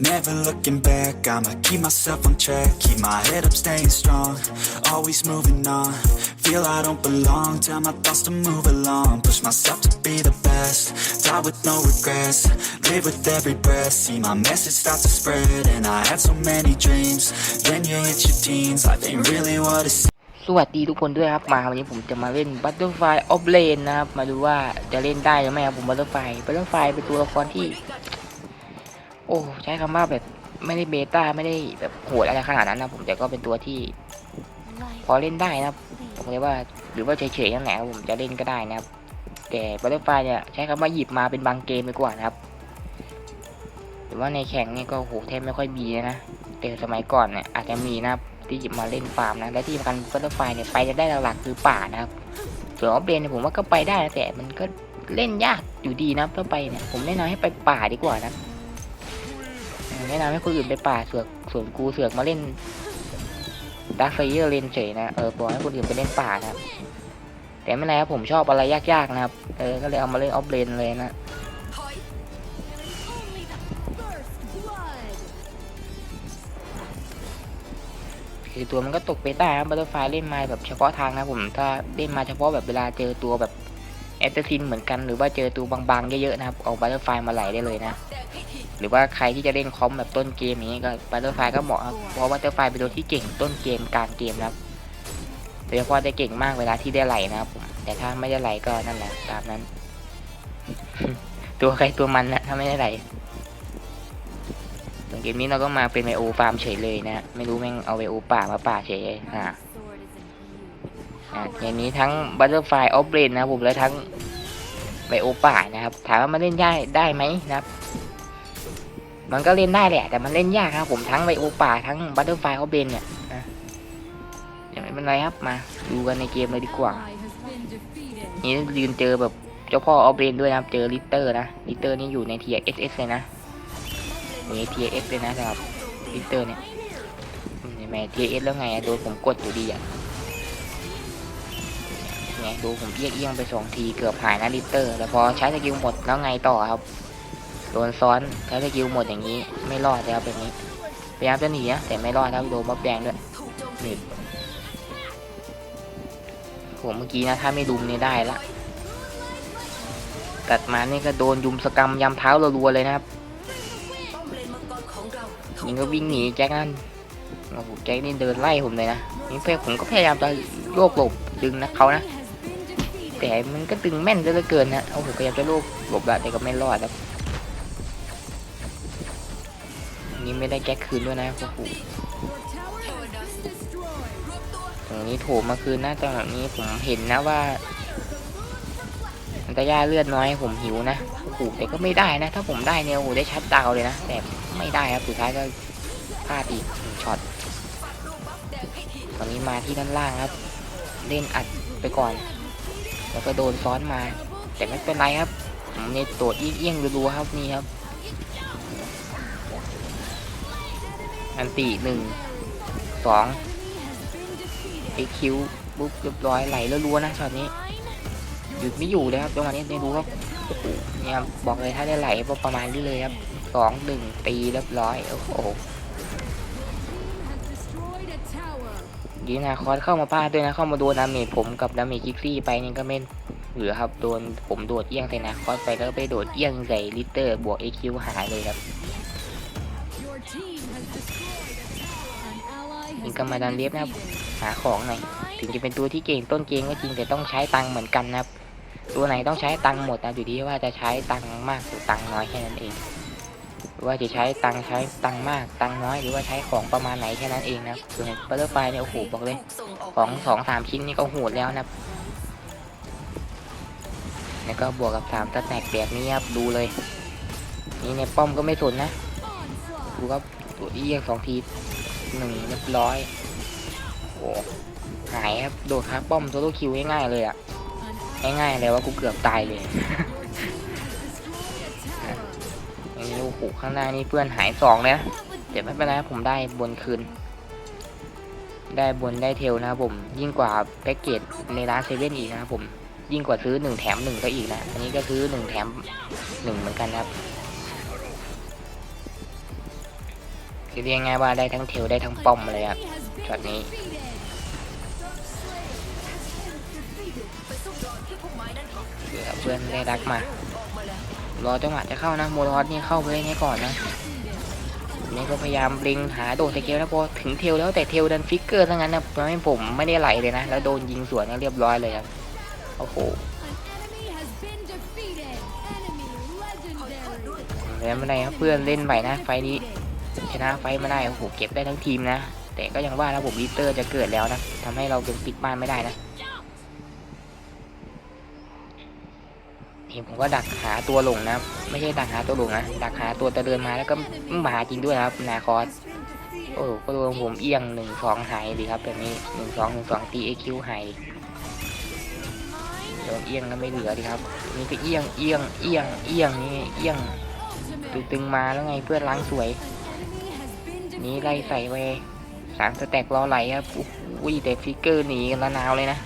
Never looking back, I'ma keep myself on track. Keep my head up, staying strong, always moving on. Feel I don't belong, tell my thoughts to move along. Push myself to be the best, die with no regrets. Live with every breath, see my message start to spread. And I had so many dreams, then you hit your teens. Life ain't really what it seems. สวัสดีทุกคนด้วยครับมาวันนี้ผมจะมาเล่น Butterfly of Lane นะครับ มาดูว่าจะเล่นได้หรือไม่ครับผม Butterfly Butterfly เป็นตัวละครที่ โอ้ใช้คำว่าแบบไม่ได้เบต้าไม่ได้แบบโหดอะไรขนาดนั้นนะผมแต่ก็เป็นตัวที่พอเล่นได้นะผมเรียว่าหรือว่าเฉยๆนั่นแหละผมจะเล่นก็ได้นะครับ แต่ Butterfly เนี่ยใช้คำว่าหยิบมาเป็นบางเกมดีกว่านะครับ หรือว่าในแข่งนี่ก็โหแทบไม่ค่อยมีนะแต่สมัยก่อนเนี่ยอาจจะมีนะครับที่หยิบมาเล่นฟาร์มนะและที่สำคัญบัตเตอร์ไฟเนี่ยไปจะได้หลักๆคือป่านะครับ ส่วนออฟเบนเนี่ยผมว่าก็ไปได้แต่มันก็เล่นยากอยู่ดีนะถ้าไปเนี่ยผมแนะนำให้ไปป่าดีกว่านะ แนะนำให้คนอื่นไปป่าเสือกส่วนกูเสือกมาเล่นดักไฟเยอร์เลนเฉยนะเออบอกให้คนอื่นไปเล่นป่านะครับ แต่ไม่ไรครับผมชอบอะไรยากๆนะครับ เออก็เลยเอามาเล่นออฟเลนเลยนะคือตัวมันก็ตกเบต้าบัตเตอร์ไฟเล่นมาแบบเฉพาะทางนะผมถ้าเล่นมาเฉพาะแบบเวลาเจอตัวแบบแอตเตอร์ซินเหมือนกันหรือว่าเจอตัวบางๆเยอะๆนะครับเอาบัตเตอร์ไฟมาไหลได้เลยนะ หรือว่าใครที่จะเล่นคอมแบบต้นเกมอย่างนี้ก็บัตเตอร์ไฟก็เหมาะครับเพราะบัตเตอร์ไฟเป็นตัวที่เก่งต้นเกมกลางเกมครับโดยเฉพาะได้เก่งมากเวลาที่ได้ไหลนะครับผมแต่ถ้าไม่ได้ไหลก็นั่นแหละตามนั้น ตัวใครตัวมันนะถ้าไม่ได้ไหลส่วนเกมนี้เราก็มาเป็นไวโอฟาร์มเฉยเลยนะไม่รู้แม่งเอาไวโอป่ามาป่าเฉยอ่าอย่างนี้ทั้ง Butterfly of Rain นะครับผมและทั้งไวโอป่านะครับถามว่ามันเล่นได้ได้ไหมนะครับ มันก็เล่นได้แหละ แต่มันเล่นยากครับผมทั้งไวโอป่าทั้ง Butterfly of Rain เนี่ยนะยังไม่เป็นไรครับมา ดูกันในเกมเลยดีกว่า นี่ยืนเจอแบบเจ้าพ่อออฟเรนด้วยนะครับเจอลิตเตอร์นะลิตเตอร์นี่อยู่ใน tier SS เลยนะอยู่ใน tier S เลยนะสำหรับลิตเตอร์เนี่ยอืมเห็นไหม tier S แล้วไงโดนผมกดอยู่ดีอะไงดูผมเอียงเอียงไปสองทีเกือบหายนะลิตเตอร์แต่พอใช้สกิลหมดแล้วไงต่อครับ โดนซ้อนใช้สกิลหมดอย่างนี้ ไม่รอดเลยครับแบบนี้พยายามจะหนีนะแต่ไม่รอดครับโดนบัฟแดงด้วยนี่ผมเมื่อกี้นะถ้าไม่ดุมนี่ได้ละตัดมานี่ก็โดนยุมสกรรมยำเท้ารัวๆเลยนะครับยิงก็วิ่งหนีแจ็คนั่นโอ้โหแจ็คนี่เดินไล่ผมเลยนะนี่เพื่อผมก็พยายามจะโยกหลบดึงนะเขานะแต่มันก็ดึงแม่นเหลือเกินนะโอ้โหพยายามจะโลกหลบละแต่ก็ไม่รอดครับ นนี่ไม่ได้แจ็คคืนด้วยนะโอ้โหตรงนี้โถมมาคืนนะตอนแบบนี้ผมเห็นนะว่าอันตรายาเลือดน้อยผมหิวนะโอ้โหแต่ก็ไม่ได้นะ ถ้าผมได้เนี่ยโอ้โหได้ชัดดาวเลยนะแต่ไม่ได้ครับสุดท้ายก็พลาดอีกช็อตตอนนี้มาที่ด้านล่างครับ เล่นอัดไปก่อน แล้วก็โดนซ้อนมา แต่ไม่เป็นไรครับผมเนี่ยโดดเอี้ยงๆรัวๆครับนี่ครับ อันตีหนึ่งสองไอคิวปุ๊บเรียบร้อยไหลแล้วรัวนะช็อตนี้หยุดไม่อยู่เลยครับจังหวะนี้ได้รู้ว่าโอ้โหเนี่ยบอกเลยถ้าได้ไหลก็ประมาณนี้เลยครับสองหนึ่งตีเรียบร้อยโอ้โหดีนะคอสเข้ามาพลาด้วยนะเข้ามาโดนดาเมจผมกับดาเมจคิกซี่ไปนี่ก็ไม่เหลือครับโดนผมโดดเอี้ยงใส่นะคอสไปแล้วไปโดดเอี้ยงใส่ลิเตอร์บวกเอคิวหายเลยครับ ally นี่ has ก็มาดันเลียบนะครับ หาของหน่อย ถึงจะเป็นตัวที่เก่งต้นเกมก็จริงแต่ต้องใช้ตังค์เหมือนกันนะครับ ตัวไหนต้องใช้ตังค์หมดนะอยู่ที่ว่าจะใช้ตังค์มากหรือตังค์น้อยแค่นั้นเอง ว่าจะใช้ตังค์ใช้ตังค์มากตังค์น้อยหรือว่าใช้ของประมาณไหนแค่นั้นเองนะส่วนบัตเตอร์ไฟเนี่ยโอ้โหบอกเลยของสองสามชิ้นนี่ก็โหดแล้วนะแล้วก็บวกกับสามตะแตกแบบนี้ครับดูเลย นี่เนี่ยป้อมก็ไม่สนนะดูครับตัวเอียงสองที หนึ่งเรียบร้อยโอ้โหหายครับ โดดครับป้อมโซโลคิวง่ายๆเลยอะง่ายๆเลยว่ากูเกือบตายเลยอย่างนี้นี้โอ้โหข้างหน้านี่เพื่อนหายสองเลยนะแต่ไม่เป็นไรผมได้บนคืน ได้บนได้เทลนะครับผม ยิ่งกว่าแพ็กเกจในร้านเซเว่นอีกนะครับผม ยิ่งกว่าซื้อหนึ่งแถมหนึ่งก็อีกนะ อันนี้ก็ซื้อหนึ่งแถมหนึ่งเหมือนกันครับ คือเรียกง่ายว่าได้ทั้งเทลได้ทั้งป้อมเลยครับช็อตนี้เดี๋ยวเพื่อนได้รักมา รอจังหวะจะเข้านะโมรอสนี่เข้าไปเล่นให้ก่อนนะนี่ก็พยายามเล็งหาโดดสเกลนะพอถึงเทลแล้วแต่เทลดันฟิกเกอร์ทั้งนั้นนะทำให้ผมไม่ได้ไหลเลยนะ แล้วโดนยิงสวนก็เรียบร้อยเลยครับ โอ้โหแล้วไม่เป็นไรครับเพื่อนเล่นใหม่นะไฟนี้ ชนะไฟมาได้โอ้โหเก็บได้ทั้งทีมนะ แต่ก็ยังว่าแล้วผมลิเตอร์จะเกิดแล้วนะทำให้เราเป็นปิดบ้านไม่ได้นะนี่ผมก็ดักหาตัวหลงนะ ไม่ใช่ดักหาตัวหลงนะ ดักหาตัวจะเดินมาแล้วก็มาจริงด้วยครับ นาคอสโอ้ก็โดนผมเอียงหนึ่งสองหายดีครับแบบนี้หนึ่งสองหนึ่งสองตีเอคิวหายโดนเอียงก็ไม่เหลือดีครับ นี่ก็เอียงเอียงเอียงเอียงนี่เอียงตึงมาแล้วไงเพื่อนล้างสวย นี้ไล่ใส่ไปสามสแต็กรอไหลครับโอ้ยเด็กฟิกเกอร์หนีกันละนาวเลยนะ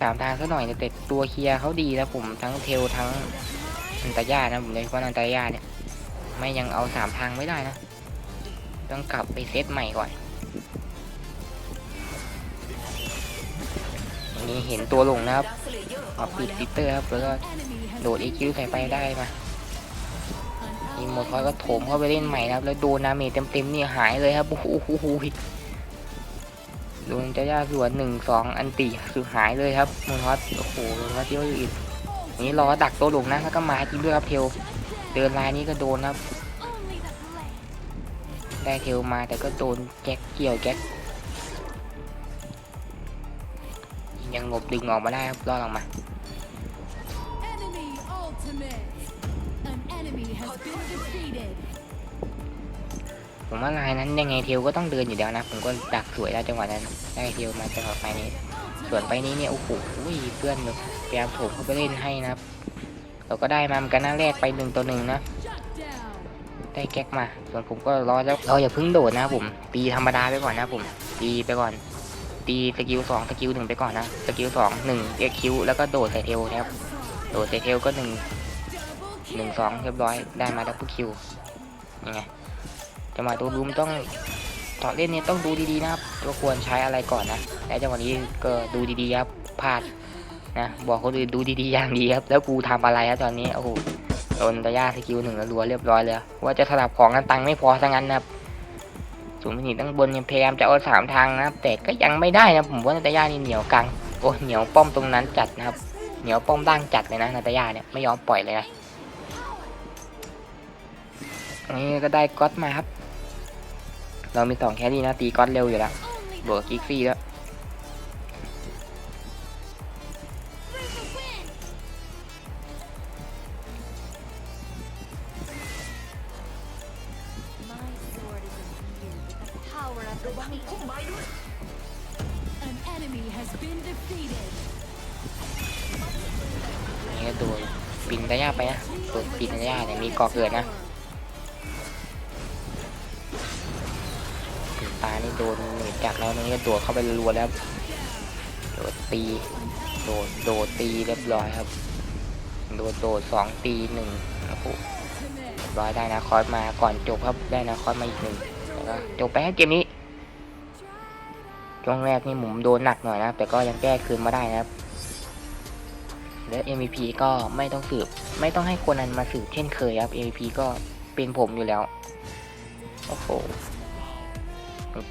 สามทางซะหน่อยแต่ตัวเคลียร์เขาดีนะผมทั้งเทลทั้งอันตายานะผมเลยว่าะอันตายาเนี่ย ไม่ยังเอาสามทางไม่ได้นะ ต้องกลับไปเซตใหม่ก่อนนนี้เห็นตัวลงนะครับมาปิดติเตอร์ครับแล้วก็ Enemy has โดด EQ ใส่ไปได้มา an อี ally โมทอยก็โถมเข้าไปเล่นใหม่นะครับ แล้วโดนนาเมจเต็มๆนี่หายเลยครับโอ้โห โดนจะย่าสวนหนึ่งสองอันตีคือหายเลยครับโมทอยโอ้โหโดนว่าเที่ยวอีกนี่รอดักตัวหลงนะแล้วก็มาจริงด้วยครับเทลเดินลายนี้ก็โดนครับ ได้เทลมาแต่ก็โดนแจ็คเกี่ยวแจ็คยังงบดึงออกมาได้ครับรอดออกมา ผมว่าลายนั้นยังไงเทลก็ต้องเดินอยู่แล้วนะ ผมก็ดักสวยแล้จังหวะนั้น ได้เทลมาจังหวะไปนี้ ส่วนไปนี้เนี่ยโอ้โหเพื่อนแบบพยายามโถมเข้าไปเล่นให้นะครับ เราก็ได้มาเหมือนกันหน้าแรกไปหนึ่งต่อหนึ่งนะได้แก๊กมา ส่วนผมก็รอแล้วเราอย่าพิ่งโดดนะผม ตีธรรมดาไปก่อนนะผม ตีไปก่อน ตีสกิลสองสกิลหนึ่งไปก่อนนะ สกิลสองหนึ่งเอ็กคิวแล้วก็โดดใส่เทลนะครับ โดดใส่เทลก็หนึ่งหนึ่งสองเรียบร้อย ได้มาดับเบิลคิวยังไง จังหวะตัวรูมต้องต่อเล่นเนี่ยต้องดูดีๆนะครับว่าควรใช้อะไรก่อนนะและจังหวะนี้ก็ดูดีๆครับพลาดนะบอกคนอื่นดูดีๆอย่างดีครับแล้วกูทำอะไรครับตอนนี้โอ้โหโดนตะย่าสกิลหนึ่งแล้วรัวเรียบร้อยเลยว่าจะสลับของกันตังไม่พอซะงั้นนะครับสูงพินิตั้งบนยังพยายามจะเอาสามทางนะครับแต่ก็ยังไม่ได้นะผมว่านาตาย่านี่เหนียวกลางโอ้เหนียวป้อมตรงนั้นจัดนะครับเหนียวป้อมล่างจัดเลยนะนาตาย่าเนี่ยไม่ยอมปล่อยเลยนะอันนี้ก็ได้ก๊อตมาครับ เรามีสองแครี่นะ ตีก๊อตเร็วอยู่แล้ว Only บวกกิกซี่แล้ว through the wind. My sword is imbued with the power of the Phoenix. An enemy has been defeated. อันนี้ก็โดนปินตะย่าไปนะโดนปินตะย่าเนี่ยมีก่อเกิดนะ ตานี่โดนหนีบจากแล้วนี่ก็ตัวเข้าไปรัวแล้วโดดตี โดดโดดตีเรียบร้อยครับ โดดโดดสองตีหนึ่งโอ้โห Ultimate. เรียบร้อยได้นะคอสมาก่อนจบครับได้นะคอสมาอีกหนึ่งแล้วก็จบไปให้เกมนี้ช่วงแรกนี่ผมโดนหนักหน่อยนะ แต่ก็ยังแก้คืนมาได้นะครับและ MVP ก็ไม่ต้องสืบ ไม่ต้องให้คนนั้นมาสืบเช่นเคยครับ MVP ก็เป็นผมอยู่แล้ว โอ้โห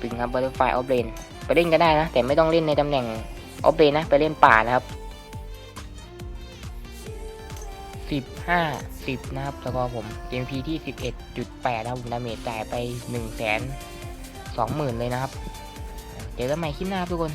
ปิงครับบัตเตอร์ไฟออฟเลนไปเล่นก็ได้นะ แต่ไม่ต้องเล่นในตำแหน่งออฟเลนนะ ไปเล่นป่านะครับสิบห้าสิบนะครับสกอร์ผม MP ที่สิบเอ็ดจุดแปดนะครับผมดาเมจจ่ายไปหนึ่งแสนสองหมื่นเลยนะครับ เดี๋ยวจะใหม่คลิปหน้าครับทุกคน